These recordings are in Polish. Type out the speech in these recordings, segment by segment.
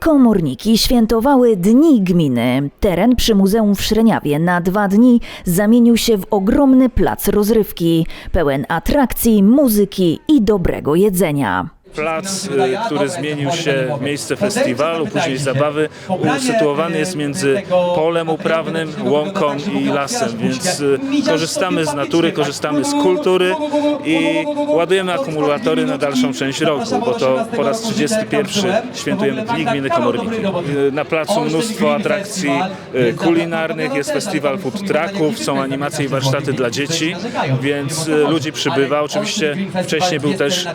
Komorniki świętowały Dni Gminy. Teren przy Muzeum w Szreniawie na dwa dni zamienił się w ogromny plac rozrywki, pełen atrakcji, muzyki i dobrego jedzenia. Plac, y, który zmienił się w miejsce festiwalu, później zabawy, usytuowany jest między polem uprawnym, łąką i lasem, więc y, korzystamy z natury, korzystamy z kultury i ładujemy akumulatory na dalszą część roku, bo to po raz 31 świętujemy Dni Gminy Komorniki. Y, Na placu mnóstwo atrakcji y, kulinarnych, jest festiwal food trucków, są animacje i warsztaty dla dzieci, więc y, ludzi przybywa. Oczywiście wcześniej był też,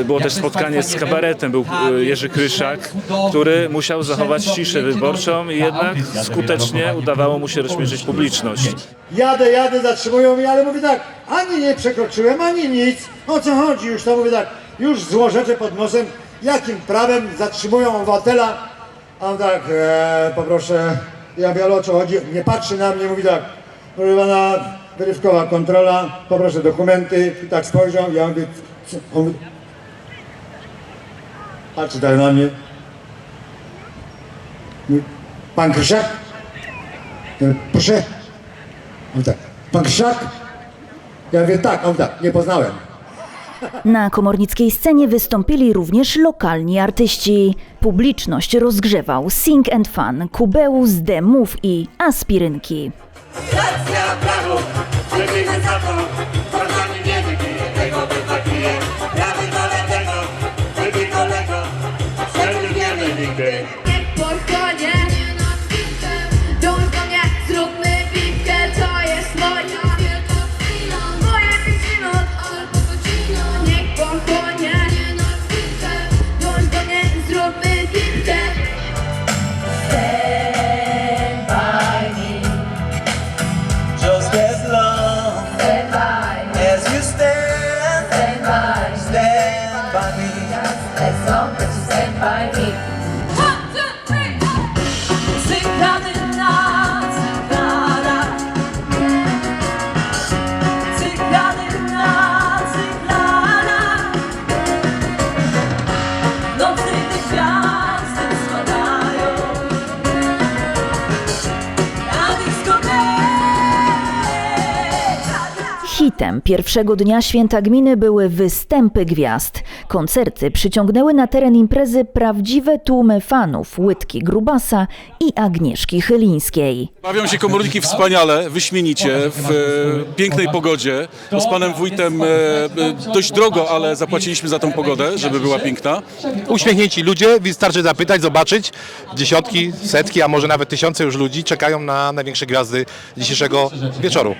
y, było też spotkanie z kabaretem, był y, Jerzy Kryszak, który musiał zachować ciszę wyborczą i jednak skutecznie udawało mu się rozśmieszyć publiczność. Jadę, jadę, zatrzymują mnie, ale mówię tak, ani nie przekroczyłem, ani nic. O co chodzi już? To mówię tak, już złożeczę pod nosem, jakim prawem zatrzymują obywatela? A on tak, e, poproszę, ja wiem o co chodzi, nie patrzy na mnie, mówi tak, proszę pana, wyrywkowa kontrola, poproszę dokumenty, i tak spojrzał, ja mówię? On mówi, patrzy tak na mnie. Pan mówię, Proszę? On tak, pan Krzyszak? Ja mówię, tak, on tak, nie poznałem. Na komornickiej scenie wystąpili również lokalni artyści. Publiczność rozgrzewał Sing and Fun, Kubeus, The Move i Aspirynki. Racja prawo, Hitem pierwszego dnia święta gminy były występy gwiazd. Koncerty przyciągnęły na teren imprezy prawdziwe tłumy fanów Łydki Grubasa i Agnieszki Chylińskiej. Bawią się komorniki wspaniale, wyśmienicie, w e, pięknej pogodzie. Z panem wójtem e, e, dość drogo, ale zapłaciliśmy za tą pogodę, żeby była piękna. uśmiechnięci ludzie, wystarczy zapytać, zobaczyć. Dziesiątki, setki, a może nawet tysiące już ludzi czekają na największe gwiazdy dzisiejszego wieczoru.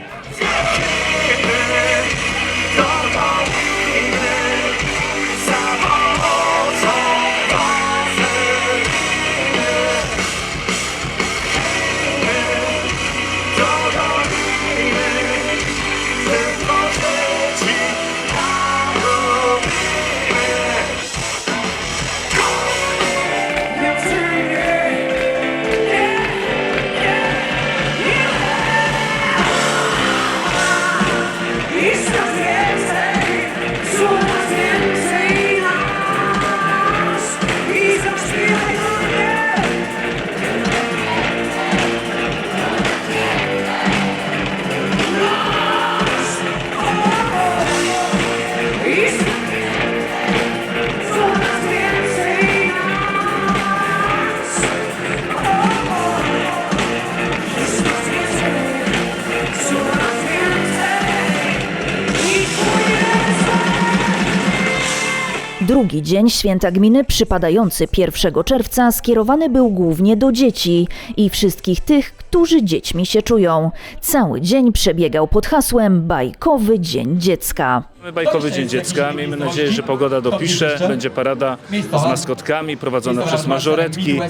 Drugi dzień święta gminy, przypadający 1 czerwca, skierowany był głównie do dzieci i wszystkich tych, którzy dziećmi się czują. Cały dzień przebiegał pod hasłem Bajkowy Dzień Dziecka. Mamy bajkowy Dzień Dziecka, miejmy nadzieję, że pogoda dopisze, będzie parada z maskotkami prowadzona przez mażoretki,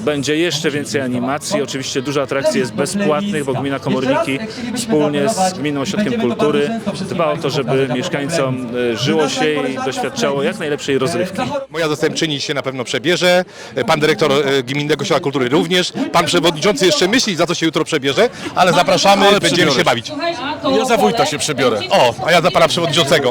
będzie jeszcze więcej animacji, oczywiście dużo atrakcji jest bezpłatnych, bo Gmina Komorniki wspólnie z Gminną Ośrodkiem Kultury dba o to, żeby mieszkańcom e, żyło się i doświadczało jak najlepszej rozrywki. Moja zastępczyni się na pewno przebierze, pan dyrektor e, Gminnego Ośrodka Kultury również, pan przewodniczący jeszcze myśli, za co się jutro przebierze, ale zapraszamy, będziemy się bawić. Ja za wójta się przebiorę. O, a ja za pana przewodniczącego.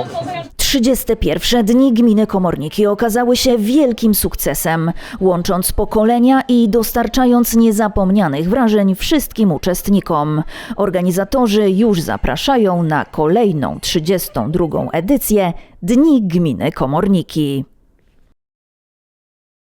31 Dni Gminy Komorniki okazały się wielkim sukcesem, łącząc pokolenia i dostarczając niezapomnianych wrażeń wszystkim uczestnikom. Organizatorzy już zapraszają na kolejną 32 edycję Dni Gminy Komorniki.